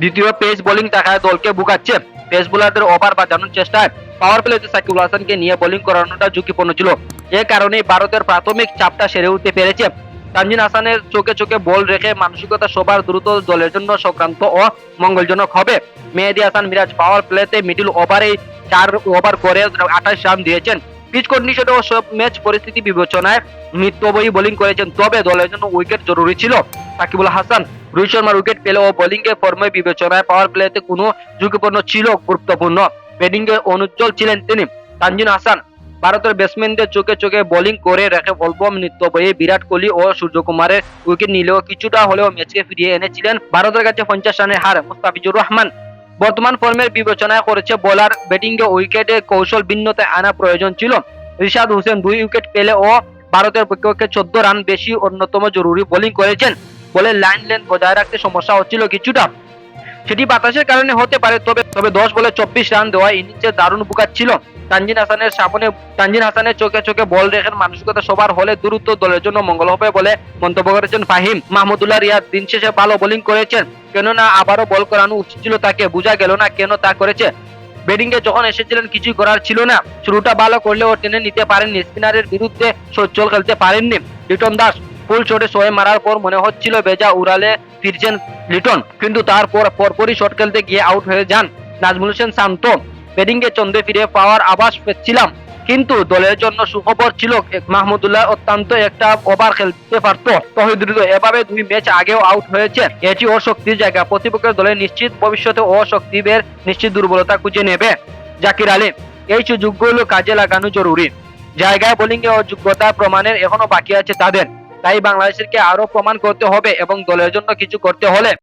দ্বিতীয় pace bowling দেখায় দলকে বুকাচ্ছে পেস বোলারদের ওভার বাজানোর চেষ্টায় পাওয়ার প্লেতে সাকিবুল হাসানকে নিয়ে বোলিং করানোটা ঝুঁকিপূর্ণ ছিল। এ কারণেই ভারতের প্রাথমিক চাপটা সেরে উঠতে পেরেছে। তানজিন হাসানের চোখে চোখে বল রেখে মানসিকতা সবার দ্রুত দলের জন্য সংক্রান্ত ও মঙ্গলজনক হবে। মেহেদি হাসান মিরাজ পাওয়ার প্লেতে মিডল ওভারে চার ওভার করে আঠাশ রান দিয়েছেন। পিচ কন্ডিশনে ও সব ম্যাচ পরিস্থিতি বিবেচনায় মিত্যবয়ী বোলিং করেছেন, তবে দলের জন্য উইকেট জরুরি ছিল। সাকিবুল হাসান, রোহিত শর্মার উইকেট পেলে ও বোলিং এর ফর্মে বিবেচনায় পাওয়ার প্লেতে কোনো ঝুঁকিপূর্ণ ছিল, গুরুত্বপূর্ণ। ব্যাটিং এ অনুজ্জ্বল ছিলেন তিনি। তানজিন হাসান, ভারতের ব্যাটসম্যানদের চোখে চোখে বোলিং করে রেখে অল্প নৃত্য বিরাট কোহলি ও সূর্যকুমারের উইকেট নিলেও কিছুটা হলেও ম্যাচকে ফিরিয়ে এনেছিলেন ভারতের কাছে পঞ্চাশ রানের হার, মুস্তাফিজুর রহমান। বর্তমান ফর্মের বিবেচনায় করেছে বোলার ব্যাটিং এ উইকেটে কৌশল ভিন্নতায় আনা প্রয়োজন ছিল। রিশাদ হোসেন দুই উইকেট পেলে ও ভারতের পক্ষে চোদ্দ রান বেশি অন্যতম জরুরি বোলিং করেছেন। বলে লাইন লেন্থ বজায় রাখতে সমস্যা হচ্ছিল কিছুটা। সেটি বাতাসের কারণে হতে পারে, তবে তবে দশ বলে চব্বিশ রান দেওয়া ইনিংসে দারুণ বুকাচ্ছিল তানজিন হাসানের সামনে, তানজিন হাসানের চোখে চোখে বল রেখে মানসিকতা সবার হলে দ্রুত দলের জন্য মঙ্গল হবে বলে মন্তব্য করেছেন ফাহিম। মাহমুদুল্লাহ রিয়াদ দিন শেষে ভালো বোলিং করেছেন, কেননা আবারও বল করানো উচিত ছিল তাকে। বোঝা গেল না কেন তা করেছে। ব্যাটিং এ যখন এসেছিলেন, কিছুই করার ছিল না। শুরুটা ভালো করলেও টেনে নিতে পারেননি। স্পিনারের বিরুদ্ধে সচ্ছল খেলতে পারেননি। লিটন দাস ফুল শটে সোয়ে মারার পর মনে হচ্ছিল বেজা উড়ালে ফিরছেন লিটন। কিন্তু তারপর পরপরই শট খেলতে গিয়ে আউট হয়ে যান নাজমুল হোসেন শান্ত। ব্যাটিং এ চন্দ্রে ফিরে পাওয়ার আভাস পেয়েছিলাম। কিন্তু দলের জন্য সুখবর ছিল মাহমুদুল্লাহ অত্যন্ত একটা ওভার খেলতে পারত। তহিদ হৃদয় এভাবে দুই ম্যাচ আগেও আউট হয়েছে। এটি ওর শক্তির জায়গা। প্রতিপক্ষের দলের নিশ্চিত ভবিষ্যতে ও নিশ্চিত দুর্বলতা খুঁজে নেবে। জাকির আলী, এই সুযোগগুলো কাজে লাগানো জরুরি। জায়গায় বোলিংয়ে অযোগ্যতা প্রমাণের এখনও বাকি আছে তাদের। তাই বাংলাদেশকে আরও প্রমাণ করতে হবে এবং দলের জন্য কিছু করতে হলে